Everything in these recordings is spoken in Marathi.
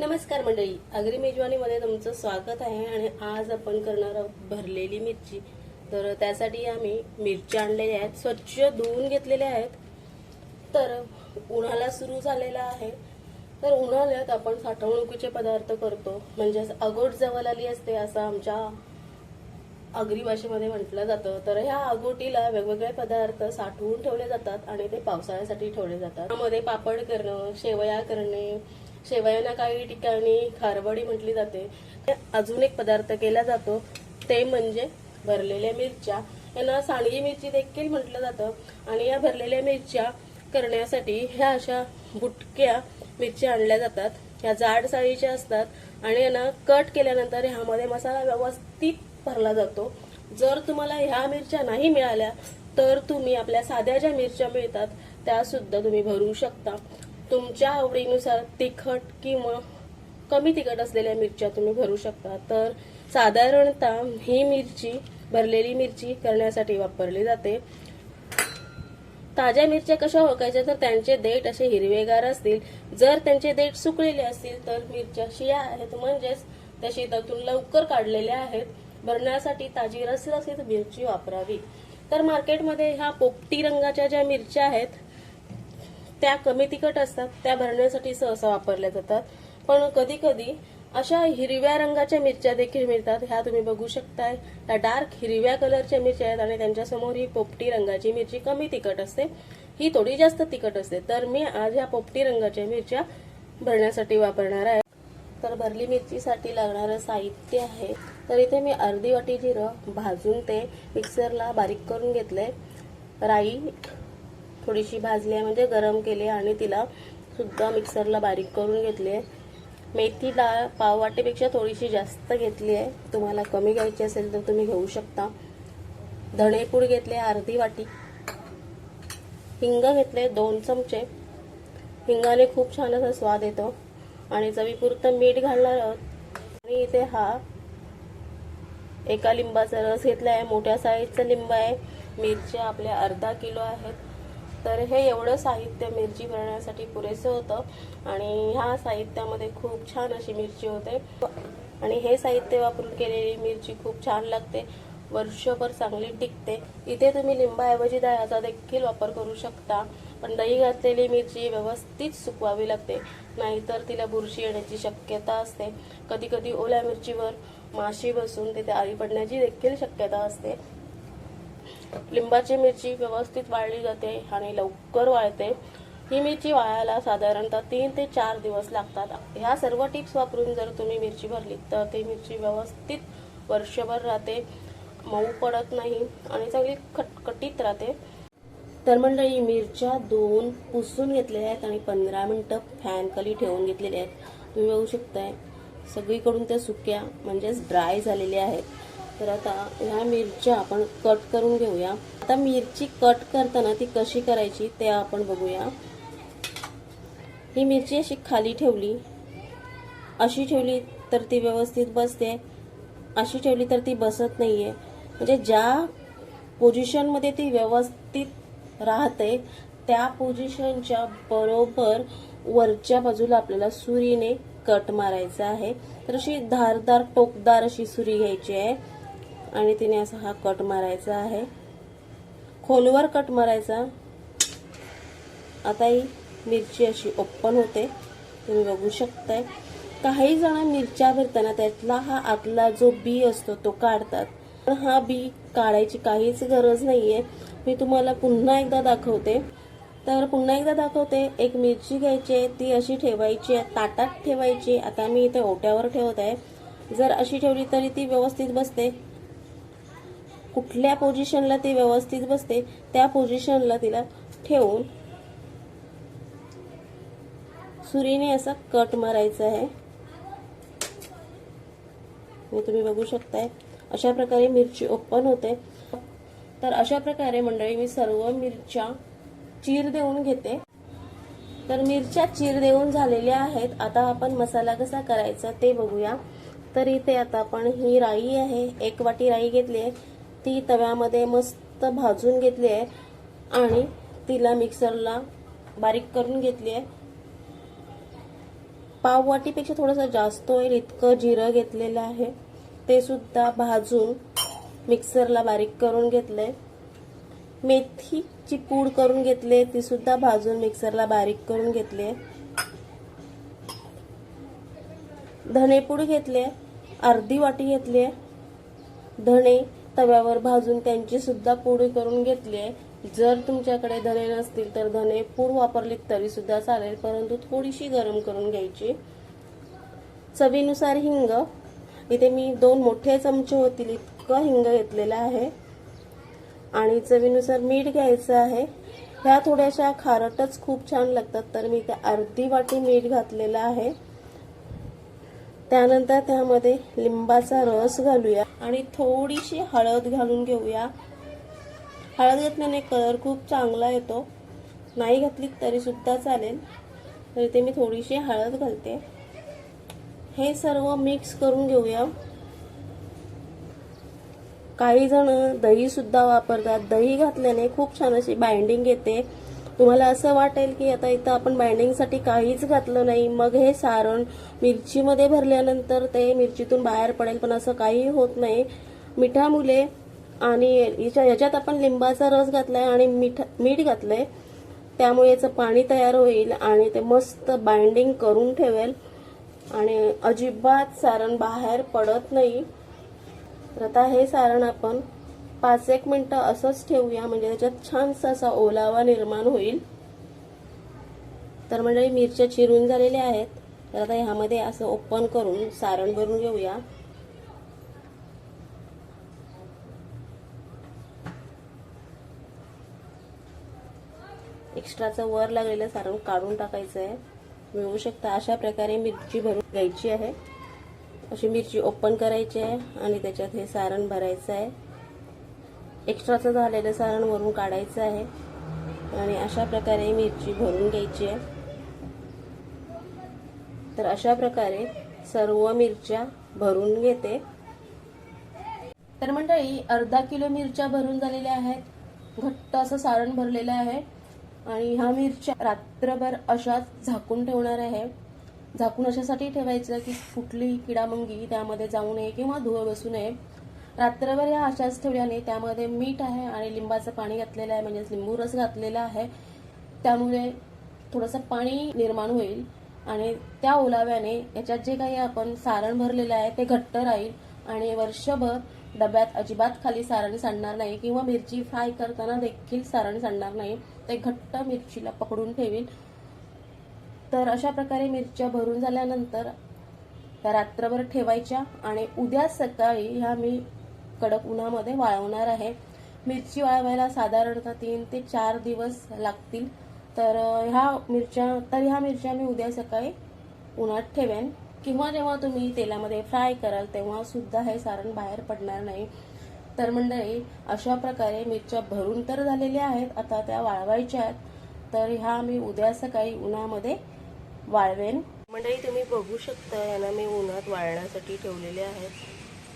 नमस्कार मंडळी. अग्री मेजवानीमध्ये तुमचं स्वागत आहे आणि आज आपण करणार आहोत भरलेली मिरची. तर त्यासाठी आम्ही मिरच्या आणलेल्या आहेत स्वच्छ धुवून घेतलेल्या आहेत. तर उन्हाळा सुरू झालेला आहे. तर उन्हाळ्यात आपण साठवणुकीचे पदार्थ करतो. म्हणजेच अगोट जवळ आली असते असं आमच्या आगरी भाषेमध्ये म्हटलं जातं. तर ह्या अगोटीला वेगवेगळे पदार्थ साठवून ठेवले जातात आणि ते पावसाळ्यासाठी ठेवले जातात. त्यामध्ये पापड करणं शेवया करणे शेवयांना काही ठिकाणी खारवडी म्हटली जाते. अजून एक पदार्थ केला जातो. ते म्हणजे भरलेल्या मिरच्या. यांना सांडगी मिरची देखील म्हटलं जातं. आणि या भरलेल्या मिरच्या करण्यासाठी ह्या अशा बुटक्या मिरच्या आणल्या जातात. ह्या जाड साळीच्या असतात. आणि यांना कट केल्यानंतर ह्यामध्ये मसाला व्यवस्थित भरला जातो. जर तुम्हाला ह्या मिरच्या नाही मिळाल्या तर तुम्ही आपल्या साध्या ज्या मिरच्या मिळतात त्या सुद्धा तुम्ही भरू शकता. तुमच्या आवडीनुसार तिखट किंवा कमी तिखट असलेल्या मिरच्या तुम्ही भरू शकता. तर साधारणतः ही मिरची भरलेली मिरची करण्यासाठी वापरली जाते. ताज्या मिरच्या कशा ओळखायच्या? तर त्यांचे देठ असे हिरवेगार असतील. जर त्यांचे देठ सुकलेले असतील तर मिरच्या शिया आहेत. म्हणजेच त्या शेतातून लवकर काढलेल्या आहेत. भरण्यासाठी ताजी रसरसीत मिरची वापरावी. तर मार्केटमध्ये ह्या पोपटी रंगाच्या ज्या मिरच्या आहेत त्या कमी तिखट असतात त्या भरण्यासाठी सहसा वापरल्या जातात. पण कधी कधी अशा हिरव्या रंगाच्या मिरच्या देखील मिळतात ह्या तुम्ही बघू शकताय. त्या डार्क हिरव्या कलरच्या मिरच्या आहेत आणि त्यांच्यासमोर ही पोपटी रंगाची मिरची कमी तिखट असते. ही थोडी जास्त तिखट असते. तर मी आज ह्या पोपटी रंगाच्या मिरच्या भरण्यासाठी वापरणार आहे. तर भरली मिरचीसाठी लागणारं साहित्य आहे. तर इथे मी अर्धी वाटी जिरं भाजून ते मिक्सरला बारीक करून घेतलंय. राई थोडीशी भाजली आहे म्हणजे गरम केली आणि तिला सुद्धा मिक्सरला बारीक करून घेतली आहे. मेथी डाळ पाववाटेपेक्षा थोडीशी जास्त घेतली आहे. तुम्हाला कमी घ्यायची असेल तर तुम्ही घेऊ शकता. धणेपूड घेतले अर्धी वाटी. हिंग घेतले दोन चमचे. हिंगाने खूप छान असा स्वाद येतो. आणि चवीपुरतं मीठ घालणार आहोत. आणि इथे हा एका लिंबाचा रस घेतला आहे मोठ्या साईजचा लिंब आहे. मिरच्या आपल्या अर्धा किलो आहेत. तर हे एवढं साहित्य मिरची बनवण्यासाठी पुरेसं होतं. आणि ह्या साहित्यामध्ये खूप छान अशी मिरची होते. आणि हे साहित्य वापरून केलेली मिरची खूप छान लागते. वर्षभर चांगली टिकते. इथे तुम्ही लिंबाऐवजी दह्याचा देखील वापर करू शकता. पण दही घातलेली मिरची व्यवस्थित सुकवावी लागते. नाहीतर तिला बुरशी येण्याची शक्यता असते. कधी कधी ओल्या मिरचीवर माशी बसून तिथे आळी पडण्याची देखील शक्यता असते. लिंबाची मिरची व्यवस्थित वाळली जाते आणि लवकर वाळते. ही मिरची वाळायला साधारणतः तीन ते चार दिवस लागतात. ह्या सर्व टिप्स वापरून जर तुम्ही मिरची भरली तर ती मिरची व्यवस्थित वर्षभर राहते मऊ पडत नाही आणि चांगली खटखटीत राहते. तर मंडळी मिरच्या दोन पुसून घेतलेल्या आहेत आणि पंधरा मिनटं फॅनखाली ठेवून घेतलेल्या आहेत. तुम्ही बघू शकताय सगळीकडून त्या सुक्या म्हणजेच ड्राय झालेल्या आहेत. तर आता ह्या मिरच्या आपण कट करून घेऊया. आता मिरची कट करताना ती कशी करायची ते आपण बघूया. ही मिरची अशी खाली ठेवली. अशी ठेवली तर ती व्यवस्थित बसते. अशी ठेवली तर ती बसत नाहीये. म्हणजे ज्या पोझिशनमध्ये ती व्यवस्थित राहते त्या पोझिशनच्या बरोबर वरच्या बाजूला आपल्याला सुरीने कट मारायचा आहे. तर अशी धारदार टोकदार अशी सुरी घ्यायची आहे. आणि तिने असा हा कट मारायचा आहे. खोलवर कट मारायचा. आता ही मिरची अशी ओपन होते. तुम्ही बघू शकताय. काही जण मिरच्या भरताना त्यातला हा आतला जो बी असतो तो काढतात. पण हा बी काढायची काहीच गरज नाहीये. मी तुम्हाला पुन्हा एकदा दाखवते. तर पुन्हा एकदा दाखवते. एक मिरची घ्यायची आहे ती अशी ठेवायची आहे ताटात ठेवायची आता मी इथे ओट्यावर ठेवत आहे. जर अशी ठेवली तरी ती व्यवस्थित बसते. कुठल्या पोझिशनला ती व्यवस्थित बसते त्या पोझिशनला तिला ठेवून सुरीने असा कट मारायचा आहे. हे तुम्ही बघू शकताय. अशा प्रकारे मिरची ओपन होते. तर अशा प्रकारे मंडळी मी सर्व मिरच्या चीर देऊन घेते. तर मिरच्या चीर देऊन झालेल्या आहेत. आता आपण मसाला कसा करायचा ते बघूया. तर इथे आता आपण ही राई आहे. एक वाटी राई घेतली आहे. ती तव्यामध्ये मस्त भाजून घेतली आहे आणि तिला मिक्सरला बारीक करून घेतली आहे. पाववाटीपेक्षा थोडंसं जास्त होईल इतकं जिरं घेतलेलं आहे. ते सुद्धा भाजून मिक्सरला बारीक करून घेतलं आहे मेथीची पूड करून घेतली ती सुद्धा भाजून मिक्सरला बारीक करून घेतली धनेपूड घेतली अर्धी वाटी घेतली आहे. धणे तव्यावर भाजून त्यांची सुद्धा पोळी करून घेतली आहे. जर तुमच्याकडे धने नसतील तर धने पूड वापरली तरी सुद्धा चालेल परंतु थोडीशी गरम करून घ्यायची. चवीनुसार हिंग. इथे मी दोन मोठे चमचे होतील इतकं हिंग घेतलेलं आहे. आणि चवीनुसार मीठ घ्यायचं आहे. ह्या थोड्याशा खारटच खूप छान लागतात तर मी त्या अर्धी वाटी मीठ घातलेलं आहे. त्यानंतर त्यामध्ये लिंबाचा रस घालूया. आणि थोडीशी हळद घालून घेऊया. हळद घातल्याने कलर खूप चांगला येतो. नाही घातली तरी सुद्धा चालेल. तर इथे मी थोडीशी हळद घालते. हे सर्व मिक्स करून घेऊया. काही जण दही सुद्धा वापरतात. दही घातल्याने खूप छान अशी बाइंडिंग येते. तुम्हाला असं वाटेल की आता इथं आपण बाइंडिंगसाठी काहीच घातलं नाही. मग हे सारण मिरचीमध्ये भरल्यानंतर ते मिरचीतून बाहेर पडेल पण असं काही होत नाही. मिठा मुले आणि याच्या याच्यात आपण लिंबाचा रस घातलाय आणि मीठ मीठ घातलंय. त्यामुळे याचं पाणी तयार होईल आणि ते मस्त बाइंडिंग करून ठेवेल. आणि अजिबात सारण बाहेर पडत नाही. तर आता हे सारण आपण पाच एक मिनटं असंच ठेवूया म्हणजे त्याच्यात छानसा असा ओलावा निर्माण होईल. तर मंडळी मिरच्या चिरून झालेल्या आहेत. तर आता ह्यामध्ये असं ओपन करून सारण भरून घेऊया. एक्स्ट्राचं वर लागलेलं सारण काढून टाकायचं आहे मिळू शकता अशा प्रकारे मिरची भरून घ्यायची आहे. अशी मिरची ओपन करायची आहे आणि त्याच्यात हे सारण भरायचं आहे. एक्स्ट्राचं झालेलं सारण वरून काढायचं आहे. आणि अशा प्रकारे मिरची भरून घ्यायची आहे. तर अशा प्रकारे सर्व मिरच्या भरून घेते. तर मंडळी अर्धा किलो मिरच्या भरून झालेल्या आहेत. घट्ट असं सारण भरलेलं आहे. आणि ह्या मिरच्या रात्रभर अशाच झाकून ठेवणार आहे. झाकून अशासाठी ठेवायचं की कुठली किडामुंगी त्यामध्ये जाऊ नये किंवा धुवं बसू नये. रात्रभर या अशाच ठेवल्याने त्यामध्ये मीठ आहे आणि लिंबाचं पाणी घातलेलं आहे म्हणजेच लिंबू रस घातलेला आहे. त्यामुळे थोडंसं पाणी निर्माण होईल आणि त्या ओलाव्याने याच्यात जे काही आपण सारण भरलेलं आहे ते घट्ट राहील आणि वर्षभर डब्यात अजिबात खाली सारण सांडणार नाही किंवा मिरची फ्राय करताना देखील सारण सांडणार नाही. ते घट्ट मिरचीला पकडून ठेवील तर अशा प्रकारे मिरच्या भरून झाल्यानंतर त्या रात्रभर ठेवायच्या आणि उद्या सकाळी ह्या मी कडक उन्हामध्ये वाळवणार आहे. मिरची वाळवायला साधारणतः तीन ते चार दिवस लागतील. तर ह्या मिरच्या तर ह्या मिरच्या मी उद्या सकाळी उन्हात ठेवेन. किंवा जेव्हा तुम्ही तेलामध्ये फ्राय कराल तेव्हा सुद्धा हे सारण बाहेर पडणार नाही. तर मंडळी अशा प्रकारे मिरच्या भरून तर झालेल्या आहेत आता त्या वाळवायच्या आहेत. तर ह्या मी उद्या सकाळी उन्हामध्ये वाळवेन. मंडळी तुम्ही बघू शकता यांना मी उन्हात वाळण्यासाठी ठेवलेले आहेत.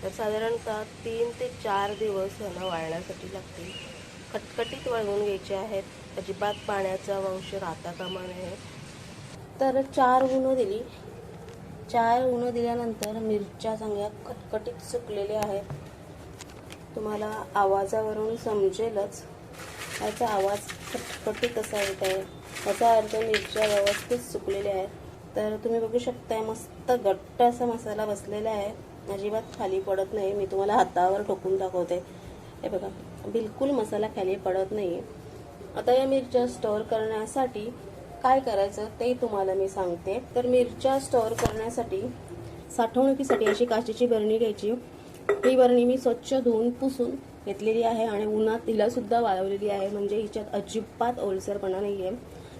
तर साधारणतः तीन ते चार दिवस ह्यांना वाळण्यासाठी लागतील. खटखटीत वाळवून घ्यायचे आहेत. अजिबात पाण्याचा वंश राहता कामा नये. तर चार उन्हं दिली. चार उन्हं दिल्यानंतर मिरच्या चांगल्या खटखटीत सुकलेल्या आहेत. तुम्हाला आवाजावरून समजेलच. याचा आवाज खटखटीत असा येत आहे. याचा अर्थ मिरच्या व्यवस्थित सुकलेल्या आहेत. तर तुम्ही बघू शकताय मस्त घट्ट असा मसाला बसलेला आहे. अजिबात खाली पडत नाही. मी तुम्हाला हातावर ठोकून दाखवते. हे बघा बिलकुल मसाला खाली पडत नाही आता या मिरच्या स्टोअर करण्यासाठी काय करायचं ते तुम्हाला मी सांगते. तर मिरच्या स्टोअर करण्यासाठी साठवणुकीसाठी अशी काचेची बरणी घ्यायची. ही बरणी मी स्वच्छ धुवून पुसून घेतलेली आहे आणि उन्हात तिलासुद्धा वाळवलेली आहे. म्हणजे हिच्यात अजिबात ओलसरपणा नाही आहे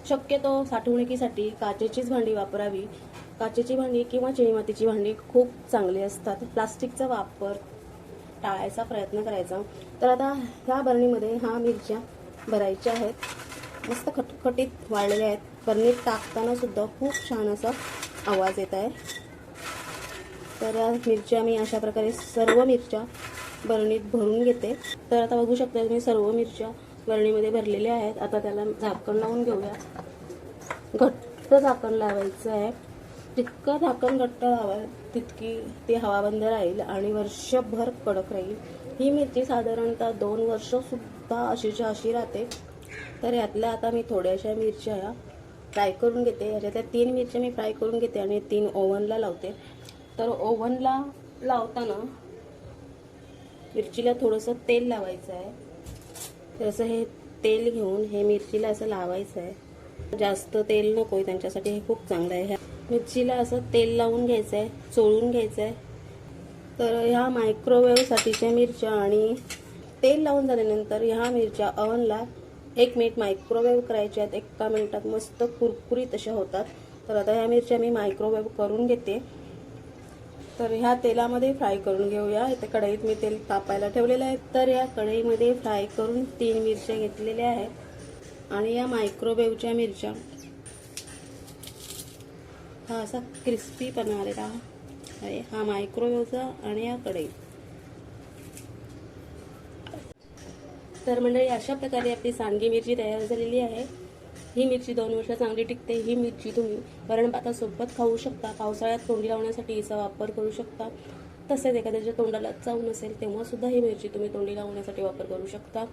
शक्यतो साठवणुकीसाठी काचेचीच भांडी वापरावी. काचेची भांडी किंवा चिनी मातीची भांडी खूप चांगली असतात. प्लास्टिकचा वापर टाळायचा प्रयत्न करायचा. तर आता ह्या बरणीमध्ये हा मिरच्या भरायच्या आहेत. मस्त खटखटीत वाळलेल्या आहेत. बरणीत टाकताना सुद्धा खूप छान असा आवाज येत आहे. तर मिरच्या मी अशा प्रकारे सर्व मिरच्या बरणीत भरून घेते. तर आता बघू शकता मी सर्व मिरच्या बरणीमध्ये भरलेल्या आहेत. आता त्याला झाकण लावून घेऊया. घट्ट झाकण लावायचं आहे. जितकं झाकण घट्ट हवं तितकी ती हवाबंद राहील आणि वर्षभर कडक राहील. ही मिरची साधारणतः दोन वर्षसुद्धा अशीच्या अशी राहते. तर यातल्या आता मी थोड्याशा मिरच्या ह्या फ्राय करून घेते. याच्यातल्या तीन मिरच्या मी फ्राय करून घेते आणि तीन ओव्हनला लावते. तर ओव्हनला लावताना मिरचीला थोडंसं तेल लावायचं आहे. तर असं हे तेल घेऊन हे मिरचीला असं लावायचं आहे. जास्त तेल नको आहे त्यांच्यासाठी हे खूप चांगलं आहे. ह्या मिरचीला असं तेल लावून घ्यायचं आहे चोळून घ्यायचं आहे तर ह्या मायक्रोवेव्हसाठीच्या मिरच्या आणि तेल लावून झाल्यानंतर ह्या मिरच्या अवनला एक मिनिट मायक्रोवेव्ह करायच्या आहेत. एका मिनिटात मस्त कुरकुरीत अशा होतात. तर आता ह्या मिरच्या मी मायक्रोवेव्ह करून घेते. तर ह्या तेलामध्ये फ्राय करून घेऊया. इथे कढईत मी तेल तापायला ठेवलेलं आहे. तर या कढईमध्ये फ्राय करून तीन मिरच्या घेतलेल्या आहेत. आणि या मायक्रोवेव्हच्या मिरच्या हा असा क्रिस्पीपणा आलेला आहे. हा मायक्रोवेव्हचा आणि या कढईत तर मंडळी अशा प्रकारे आपली सांडगी मिरची तयार झालेली आहे. ही मिरची दोन वर्ष चांगली टिकते. ही मिरची तुम्ही वरण भातासोबत खाऊ शकता. पावसाळ्यात तोंडी लावण्यासाठी हिचा वापर करू शकता. तसेच एखाद्याच्या तोंडाला चव नसेल तेव्हासुद्धा ही मिरची तुम्ही तोंडी लावण्यासाठी वापर करू शकता.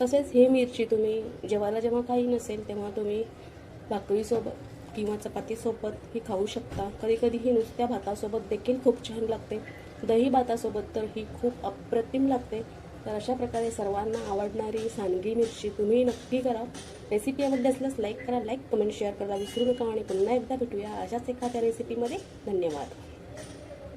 तसेच ही मिरची तुम्ही जेवायला जेव्हा काही नसेल तेव्हा तुम्ही भाकरीसोबत किंवा चपातीसोबत ही खाऊ शकता. कधी कधी ही नुसत्या भातासोबत देखील खूप छान लागते. दही भातासोबत तर ही खूप अप्रतिम लागते. तर अशा प्रकारे सर्वांना आवडणारी सांडगी मिरची तुम्ही नक्की करा. रेसिपी आवडली असल्यास लाईक करा लाईक कमेंट शेअर करा. विसरू नका आणि पुन्हा एकदा भेटूया अशाच एखाद्या रेसिपीमध्ये धन्यवाद.